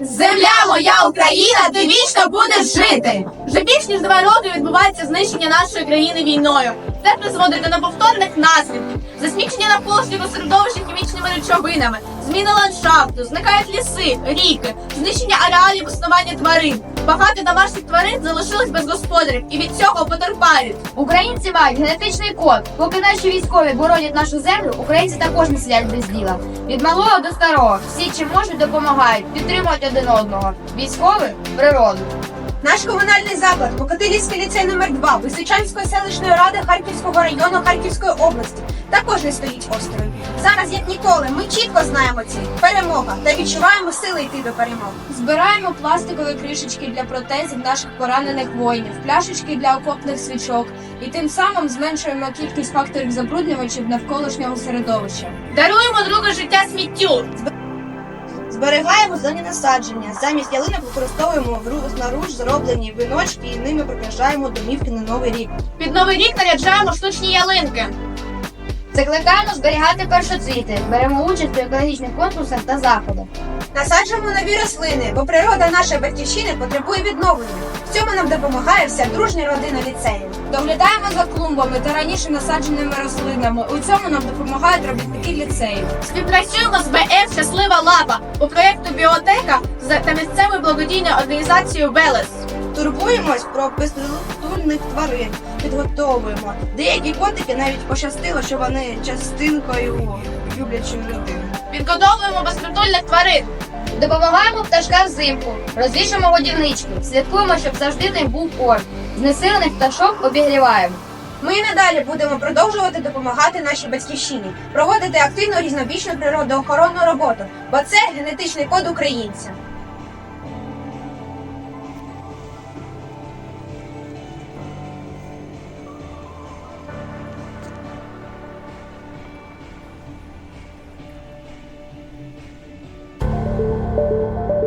Земля моя Україна, ти вічно будеш жити. Вже більш ніж два роки відбувається знищення нашої країни війною. Це призводить до неповторних наслідків, засмічення навколишнього середовища хімічними речовинами, зміни ландшафту, зникають ліси, ріки, знищення ареалів існування тварин. Багато домашніх тварин залишились без господарів і від цього потерпають. Українці мають генетичний код. Поки наші військові боронять нашу землю, українці також не сидять без діла. Від малого до старого всі чим можуть допомагають, підтримують один одного. Військові природу. Наш комунальний заклад Покатилівський ліцей номер 2 Височанської селищної ради Харківського району Харківської області також не стоїть осторонь. Зараз, як ніколи, ми чітко знаємо ціль перемога та відчуваємо сили йти до перемоги. Збираємо пластикові кришечки для протезів наших поранених воїнів, пляшечки для окопних свічок і тим самим зменшуємо кількість факторів забруднювачів навколишнього середовища. Даруємо друге життя сміттю. Зберігаємо зелені насадження. Замість ялинок використовуємо наруч зроблені виночки і ними прикрашаємо домівки на новий рік. Під новий рік наряджаємо штучні ялинки. Закликаємо зберігати першоцвіти. Беремо участь у екологічних конкурсах та заходах. Насаджуємо нові рослини, бо природа нашої батьківщини потребує відновлення. В цьому нам допомагає вся дружня родина ліцею. Доглядаємо за клумбами та раніше насадженими рослинами. У цьому нам допомагають робітники ліцею. Співпрацюємо з БФ Щаслива лапа по проєкту Біотека з- та місцевою благодійною організацією Велес. Турбуємось про безпритульних тварин, підготовуємо. Деякі котики навіть пощастило, що вони частинкою люблячої родини. Підготовуємо безпритульних тварин. Допомагаємо пташкам взимку, розвішуємо годівнички, слідкуємо, щоб завжди ним був корм. Знесилених пташок обігріваємо. Ми і надалі будемо продовжувати допомагати нашій батьківщині, проводити активну різнобічну природоохоронну роботу, бо це генетичний код українця. Música